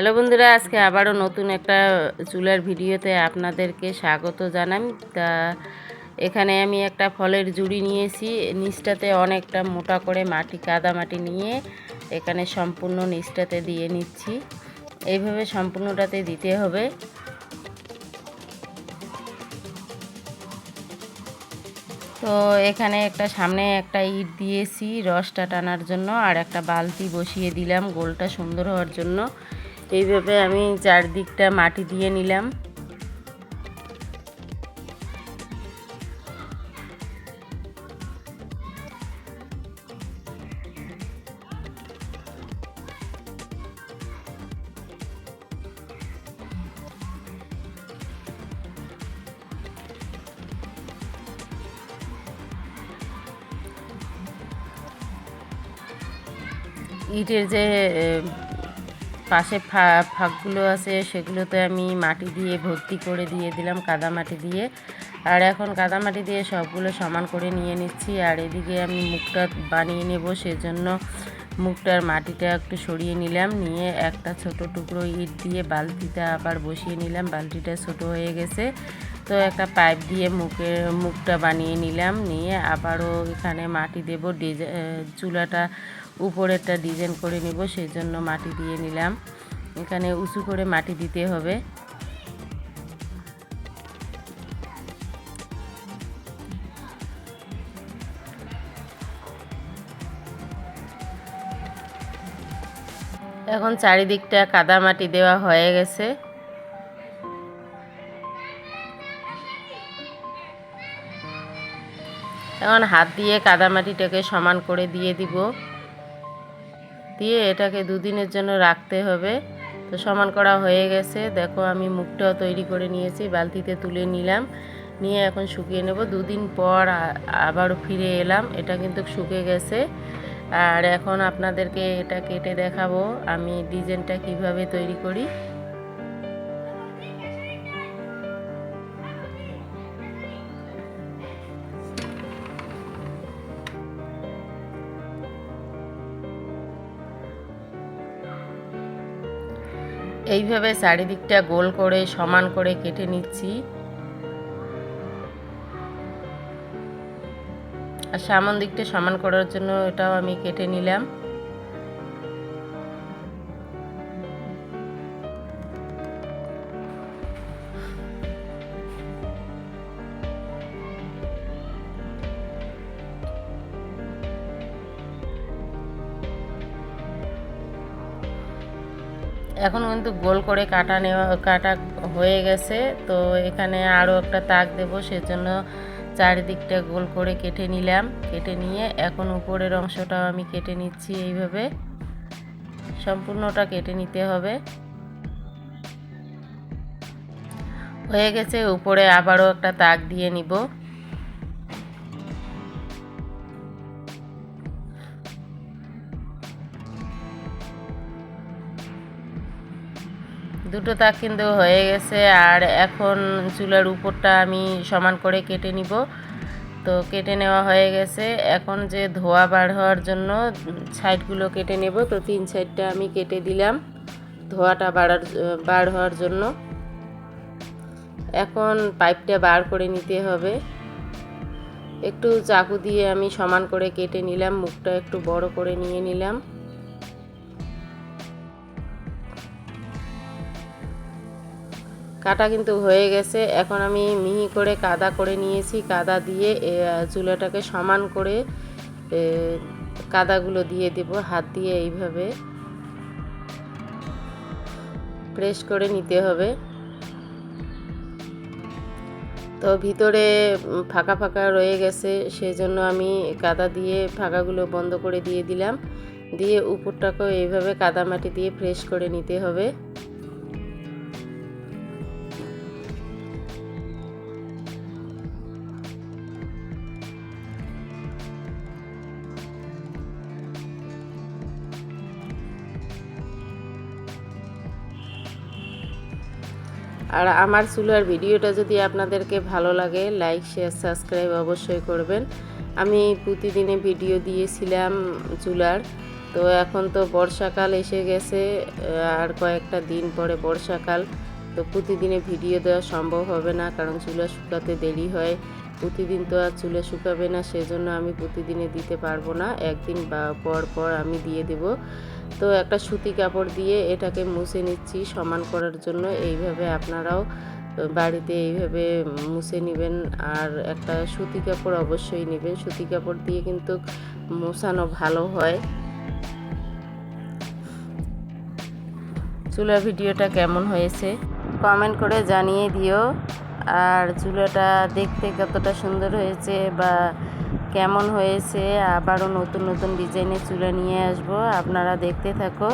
Hello বন্ধুরা, আজকে আবারও নতুন একটা চুলার ভিডিওতে আপনাদেরকে স্বাগত জানাই। তা এখানে আমি একটা ফলের জুড়ি নিয়েছি। নিচটাতে অনেকটা মোটা করে মাটি, কাদা মাটি নিয়ে এখানে সম্পূর্ণ নিচটাতে দিয়ে নিচ্ছি। এইভাবে সম্পূর্ণটাতে দিতে হবে। তো এখানে একটা সামনে একটা ইট দিয়েছি রসটা টানার জন্য, আর একটা বালতি বসিয়ে দিলাম গোলটা সুন্দর হওয়ার জন্য। এইভাবে আমি চারদিকটা মাটি দিয়ে নিলাম। ইটের যে পাশে ফাঁকগুলো আছে, সেগুলোতে আমি মাটি দিয়ে ভর্তি করে দিয়ে দিলাম, কাদা মাটি দিয়ে। আর এখন কাদা মাটি দিয়ে সবগুলো সমান করে নিয়ে নিচ্ছি। আর এদিকে আমি মুখটা বানিয়ে নেব, সেজন্য মুখটার মাটিটা একটু সরিয়ে নিলাম, নিয়ে একটা ছোট টুকরো ইট দিয়ে বালতিটা আবার বসিয়ে নিলাম, বালতিটা ছোট হয়ে গেছে। তো একটা পাইপ দিয়ে মুখের মুখটা বানিয়ে নিলাম, নিয়ে আবারও এখানে মাটি দেব চুলাটা উপরেরটা ডিজাইন করে নেব সেই জন্য মাটি দিয়ে নিলাম। এখানে উঁচু করে মাটি দিতে হবে। এখন চারিদিকটা কাদা মাটি দেওয়া হয়ে গেছে। এখন হাত দিয়ে কাদামাটিটাকে সমান করে দিয়ে দিব। দিয়ে এটাকে দুদিনের জন্য রাখতে হবে। তো সমান করা হয়ে গেছে। দেখো আমি মুখটাও তৈরি করে নিয়েছি, বালতিতে তুলে নিলাম। নিয়ে এখন শুকিয়ে নেব। দুদিন পর আবারও ফিরে এলাম। এটা কিন্তু শুকে গেছে। আর এখন আপনাদেরকে এটা কেটে দেখাবো, আমি ডিজাইনটা কীভাবে তৈরি করি। এইভাবে চারিদিকটা গোল করে, সমান করে কেটে নিচ্ছি। আর সামন দিকটা সমান করার জন্য এটাও আমি কেটে নিলাম। এখন কিন্তু গোল করে কাটা নেওয়া কাটা হয়ে গেছে, তো এখানে আরও একটা তাক দেবো, সেজন্য চারিদিকটা গোল করে কেটে নিলাম। কেটে নিয়ে এখন উপরের অংশটাও আমি কেটে নিচ্ছি এইভাবে। সম্পূর্ণটা কেটে নিতে হবে। হয়ে গেছে, উপরে আবারও একটা তাক দিয়ে নিব। দুটো তাক কিন্তু হয়ে গেছে আর এখন চুলার উপরটা আমি সমান করে কেটে নিব। তো কেটে নেওয়া হয়ে গেছে। এখন যে ধোয়া বার হওয়ার জন্য সাইডগুলো কেটে নেব। তো তিন সাইডটা আমি কেটে দিলাম ধোয়াটা বাড়ার, বার হওয়ার জন্য। এখন পাইপটা বার করে নিতে হবে। একটু চাকু দিয়ে আমি সমান করে কেটে নিলাম। মুখটা একটু বড় করে নিয়ে নিলাম। কাটা কিন্তু হয়ে গেছে। এখন আমি মিহি করে কাদা করে নিয়েছি। কাদা দিয়ে চুলাটাকে সমান করে কাদাগুলো দিয়ে দেব হাত দিয়ে এইভাবে। প্রেস করে নিতে হবে। তো ভিতরে ফাঁকা ফাঁকা রয়ে গেছে, সেজন্য আমি কাদা দিয়ে ফাঁকাগুলো বন্ধ করে দিয়ে দিলাম। দিয়ে উপরটাকেও এইভাবে কাদা মাটি দিয়ে ফ্রেশ করে নিতে হবে। আর আমার চুলার ভিডিওটা যদি আপনাদেরকে ভালো লাগে লাইক শেয়ার সাবস্ক্রাইব অবশ্যই করবেন। আমি প্রতিদিনে ভিডিও দিয়েছিলাম চুলার, তো এখন তো বর্ষাকাল এসে গেছে, আর কয়েকটা দিন পরে বর্ষাকাল, তো প্রতিদিনে ভিডিও দেওয়া সম্ভব হবে না, কারণ চুলা শুকাতে দেরি হয়। প্রতিদিন তো আর চুলে শুকাবে না, সেজন্য আমি প্রতিদিনে দিতে পারব না। একদিন বা পর পর আমি দিয়ে দেব। তো একটা সুতি কাপড় দিয়ে এটাকে মুছে নিচ্ছি সমান করার জন্য। এইভাবে আপনারাও বাড়িতে এইভাবে মুছে নেবেন। আর একটা সুতি কাপড় অবশ্যই নেবেন। সুতি কাপড় দিয়ে কিন্তু মোছানো ভালো হয়। চুলা ভিডিওটা কেমন হয়েছে? কমেন্ট করে জানিয়ে দিও। আর চুলাটা দেখতে কতটা সুন্দর হয়েছে বা কেমন হয়েছে, আবারও নতুন নতুন ডিজাইনের চুলা নিয়ে আসব। আপনারা দেখতে থাকো।